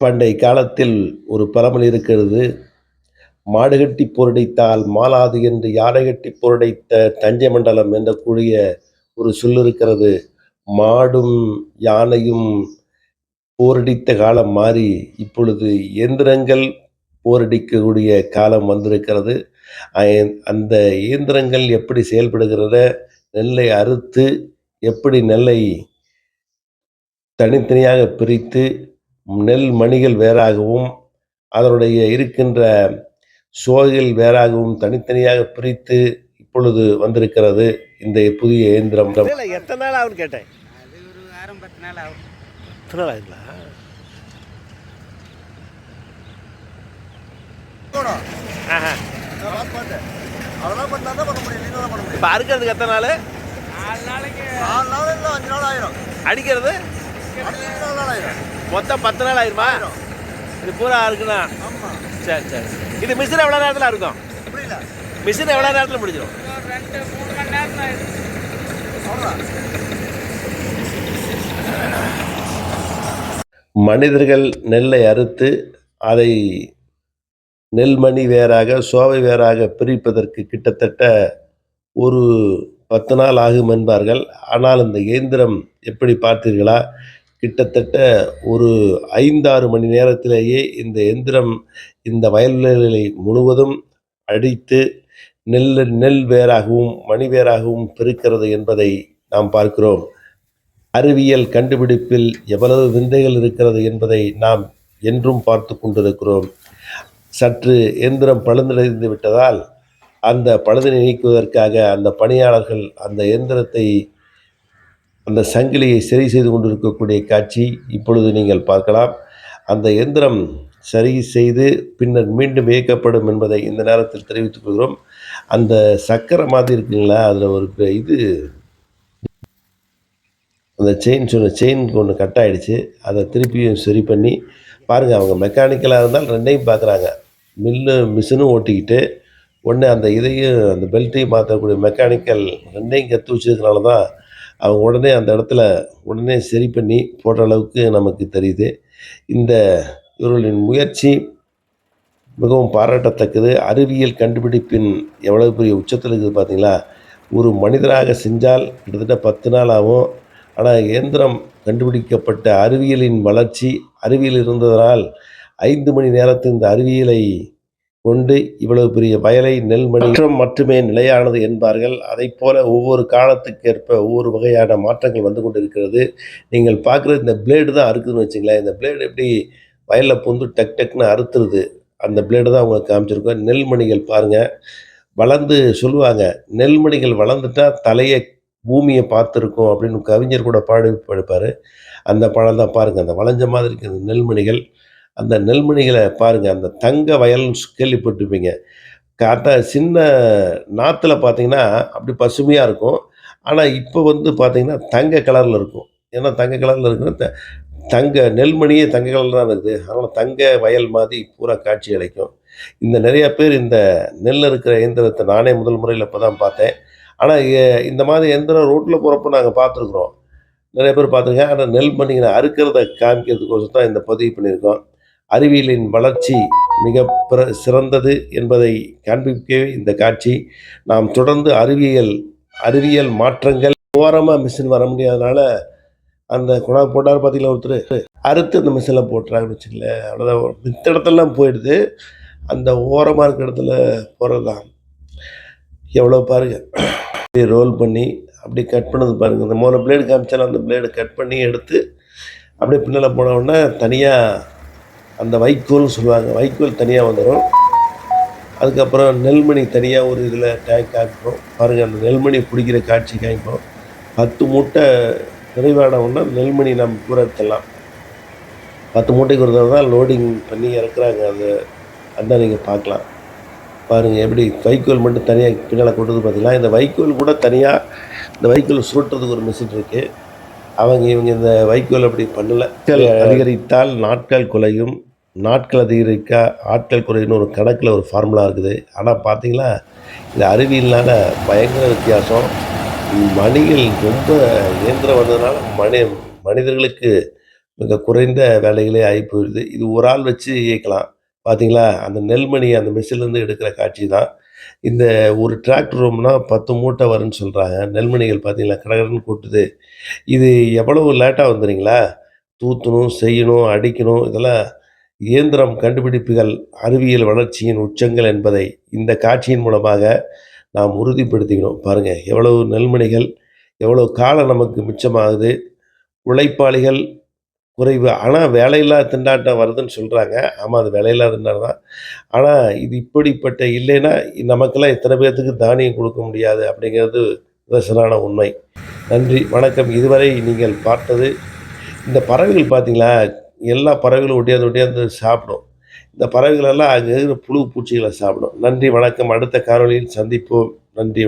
பண்டை காலத்தில் ஒரு பரமல் இருக்கிறது. மாடு கட்டி போரடித்தால் மாலாது என்று யானை கட்டி போரடித்த தஞ்சை மண்டலம் என்ற கூடிய ஒரு சொல் இருக்கிறது. மாடும் யானையும் போரடித்த காலம் மாறி இப்பொழுது இயந்திரங்கள் போரடிக்கக்கூடிய காலம் வந்திருக்கிறது. அந்த இயந்திரங்கள் எப்படி செயல்படுகிறத நெல்லை அறுத்து எப்படி நெல்லை தனித்தனியாக பிரித்து நெல் மணிகள் வேறாகவும் அதனுடைய இருக்கின்ற சோகைகள் வேறாகவும் தனித்தனியாக பிரித்து இப்பொழுது வந்திருக்கிறது இந்த புதிய இயந்திரம். எத்தனை நாள் கேட்டேன். ஆகும் முடியும் இப்ப அறுக்கிறதுக்கு எத்தனை நாள்? நாலு நாளைக்கு. நாலு நாள் இல்லை அஞ்சு நாள் ஆயிரும் அடிக்கிறது? மொத்தம் பத்து நாள் ஆயிருமா? இது பூரா இருக்குண்ணா. ஆமா சரி சரி. இது மிஷின் எவ்வளோ நேரத்தில் இருக்கும் புரியல. மிஷின் எவ்வளோ நேரத்தில் முடிஞ்சிடும்? மனிதர்கள் நெல்லை அறுத்து அதை நெல்மணி வேறாக சோவை வேறாக பிரிப்பதற்கு கிட்டத்தட்ட ஒரு பத்து நாள் ஆகும் என்பார்கள். ஆனால் இந்த இயந்திரம் எப்படி பார்த்தீர்களா? கிட்டத்தட்ட ஒரு ஐந்தாறு மணி நேரத்திலேயே இந்த எந்திரம் இந்த வயல்வெளிகளை முழுவதும் அடித்து நெல் நெல் வேறாகவும் மணி வேறாகவும் பெருக்கிறது என்பதை நாம் பார்க்கிறோம். அறிவியல் கண்டுபிடிப்பில் எவ்வளவு விந்தைகள் இருக்கிறது என்பதை நாம் என்றும் பார்த்து கொண்டிருக்கிறோம். சற்று எந்திரம் பழுந்தடைந்து விட்டதால் அந்த பழுதினை நீக்குவதற்காக அந்த பணியாளர்கள் அந்த எந்திரத்தை அந்த சங்கிலியை சரி செய்து கொண்டிருக்கக்கூடிய காட்சி இப்பொழுது நீங்கள் பார்க்கலாம். அந்த எந்திரம் சரி செய்து பின்னர் மீண்டும் இயக்கப்படும் என்பதை இந்த நேரத்தில் தெரிவித்துக் கொள்கிறோம். அந்த சக்கரை மாதிரி இருக்குங்களா? அதில் ஒரு இது. அந்த செயின் சொன்ன செயின் ஒன்று கட் ஆகிடுச்சு அதை திருப்பியும் சரி பண்ணி பாருங்கள் அவங்க மெக்கானிக்கலாக இருந்தால் ரெண்டையும் பார்க்குறாங்க மில்லு மிஷினும் ஓட்டிக்கிட்டு ஒன்று அந்த இதையும் அந்த பெல்ட்டையும் மாற்றக்கூடிய மெக்கானிக்கல் ரெண்டையும் கற்று வச்சதுனால தான் அவங்க உடனே அந்த இடத்துல உடனே சரி பண்ணி போடுற அளவுக்கு நமக்கு தெரியுது. இந்த இவர்களின் முயற்சி மிகவும் பாராட்டத்தக்கது. அறிவியல் கண்டுபிடிப்பின் எவ்வளவு பெரிய உச்சத்தில் இருக்குது பார்த்தீங்களா? ஒரு மனிதராக செஞ்சால் கிட்டத்தட்ட பத்து நாள் ஆகும். ஆனால் இயந்திரம் கண்டுபிடிக்கப்பட்ட அறிவியலின் வளர்ச்சி அறிவியல் இருந்ததனால் ஐந்து மணி நேரத்தில் இந்த அறிவியலை கொண்டு இவ்வளவு பெரிய வயலை நெல்மணி மாற்றம் மட்டுமே நிலையானது என்பார்கள். அதைப் போல ஒவ்வொரு காலத்துக்கேற்ப ஒவ்வொரு வகையான மாற்றங்கள் வந்து கொண்டு இருக்கிறது நீங்கள் பார்க்குற இந்த பிளேடு தான் அறுக்குதுன்னு வச்சுங்களேன். இந்த பிளேடு எப்படி வயலில் புந்து டக் டக்னு அறுத்துருது. அந்த பிளேடு தான் உங்களுக்கு காமிச்சிருக்கோம். நெல்மணிகள் பாருங்கள் வளர்ந்து சொல்லுவாங்க நெல்மணிகள் வளர்ந்துட்டா தலையை பூமியை பார்த்துருக்கும் அப்படின்னு கவிஞர் கூட பாடி படிப்பார். அந்த பழம் தான் பாருங்கள் அந்த வளைஞ்ச மாதிரி இருக்குது நெல்மணிகள் அந்த நெல்மணிகளை பாருங்கள் அந்த தங்க வயல்னு கேள்விப்பட்டிருப்பீங்க. காத்தா சின்ன நாற்றுல பார்த்தீங்கன்னா அப்படி பசுமையாக இருக்கும். ஆனால் இப்போ வந்து பார்த்தீங்கன்னா தங்க கலரில் இருக்கும். ஏன்னா தங்க கலரில் இருக்குன்னா த- தங்க நெல்மணியே தங்க கலரில் தான் இருக்குது. அதனால் தங்க வயல் மாதிரி பூரா காட்சி அளிக்கும். இந்த நிறையா பேர் இந்த நெல் இருக்கிற இயந்திரத்தை நானே முதல் முறையில் இப்போ தான் பார்த்தேன். ஆனால் இந்த மாதிரி எந்திரம் ரோட்டில் போகிறப்ப நாங்கள் பார்த்துருக்குறோம். நிறைய பேர் பார்த்துருக்கேன். ஆனால் நெல் மணிகளை அறுக்கிறத காமிக்கிறதுக்கோசம் தான் இந்த பதிவு பண்ணியிருக்கோம். அறிவியலின் வளர்ச்சி மிக பிற சிறந்தது என்பதை காண்பிக்கவே இந்த காட்சி. நாம் தொடர்ந்து அறிவியல் அறிவியல் மாற்றங்கள். ஓரமாக மிஷின் வர முடியாதனால அந்த குணா போட்டார் பார்த்தீங்களா ஒருத்தர்? அறுத்து அந்த மிஷினில் போட்டுறாங்கன்னு வச்சுக்கல அவ்வளோதான் மித்த இடத்துலலாம் போயிடுது. அந்த ஓரமாக இருக்கிற இடத்துல போகிறது தான் எவ்வளோ பாருங்கள் அப்படியே ரோல் பண்ணி அப்படியே கட் பண்ணது பாருங்கள் இந்த மூணு பிளேடு காமிச்சாலும் அந்த பிளேடு கட் பண்ணி எடுத்து அப்படியே பின்னால் போனவுடனே தனியாக அந்த வைக்கோல்னு சொல்லுவாங்க. வைக்கோல் தனியாக வந்துடும் அதுக்கப்புறம் நெல்மணி தனியாக ஒரு இதில் டேங்க் காமிப்போம் பாருங்கள் அந்த நெல்மணி பிடிக்கிற காட்சி காமிப்போம் பத்து மூட்டை நிறைவான உடனே நெல்மணி நம்ம பூரா எடுத்துடலாம். பத்து மூட்டைக்கு ஒரு தடவை தான் லோடிங் பண்ணி இறக்குறாங்க. அது அதான் நீங்கள் பார்க்கலாம். பாருங்கள் எப்படி வைக்கோல் மட்டும் தனியாக பின்னால் கொண்டது பார்த்தீங்களா இந்த வைக்கோல் கூட தனியாக இந்த வைக்கோல் சுருட்டுறதுக்கு ஒரு மிஷின் இருக்குது அவங்க இவங்க இந்த வைக்கோல் அப்படி பண்ணலை. அதிகரித்தால் நாட்கள் குறையும் நாட்கள் அதிகரிக்க ஆட்கள் குறைன்னு ஒரு கணக்கில் ஒரு ஃபார்முலா இருக்குது. ஆனால் பார்த்தீங்களா இந்த அறிவியல்னால பயங்கர வித்தியாசம். மணிகள் ரொம்ப இயந்திரம் வந்ததுனால மனி மனிதர்களுக்கு மிக குறைந்த வேலைகளே ஆகி போயிடுது இது ஒரு ஆள் வச்சு இயக்கலாம். பார்த்தீங்களா அந்த நெல்மணி அந்த மிஷின்லேருந்து எடுக்கிற காட்சி தான். இந்த ஒரு டிராக்டர் ரூம்னா பத்து மூட்டை வரும்னு சொல்கிறாங்க நெல்மணிகள் பார்த்தீங்களா கடகடன்னு கூட்டுது. இது எவ்வளவு லேட்டாக வந்துடுங்களா தூத்தணும் செய்யணும் அடிக்கணும் இதெல்லாம் இயந்திரம் கண்டுபிடிப்புகள் அறிவியல் வளர்ச்சியின் உச்சங்கள் என்பதை இந்த காட்சியின் மூலமாக நாம் உறுதிப்படுத்திக்கணும். பாருங்கள் எவ்வளவு நெல்மணிகள் எவ்வளோ காலம் நமக்கு மிச்சமாகுது. உழைப்பாளிகள் குறைவு. ஆனால் வேலையில்லா திண்டாட்டம் வருதுன்னு சொல்கிறாங்க ஆமாம் அது வேலையில்லா திண்டாட்டம் தான். ஆனால் இது இப்படிப்பட்ட இல்லைன்னா நமக்கெல்லாம் இத்தனை பேர்த்துக்கு தானியம் கொடுக்க முடியாது அப்படிங்கிறது ரசனான உண்மை. நன்றி வணக்கம். இதுவரை நீங்கள் பார்த்தது இந்த பறவைகள் பார்த்தீங்களா? எல்லா பறவைகளும் ஒட்டியாந்து ஒட்டியாந்து சாப்பிடும். இந்த பறவைகளெல்லாம் அங்கே இருக்கிற புழு பூச்சிகளை சாப்பிடும். நன்றி வணக்கம். அடுத்த காணொளியில் சந்திப்போம். நன்றி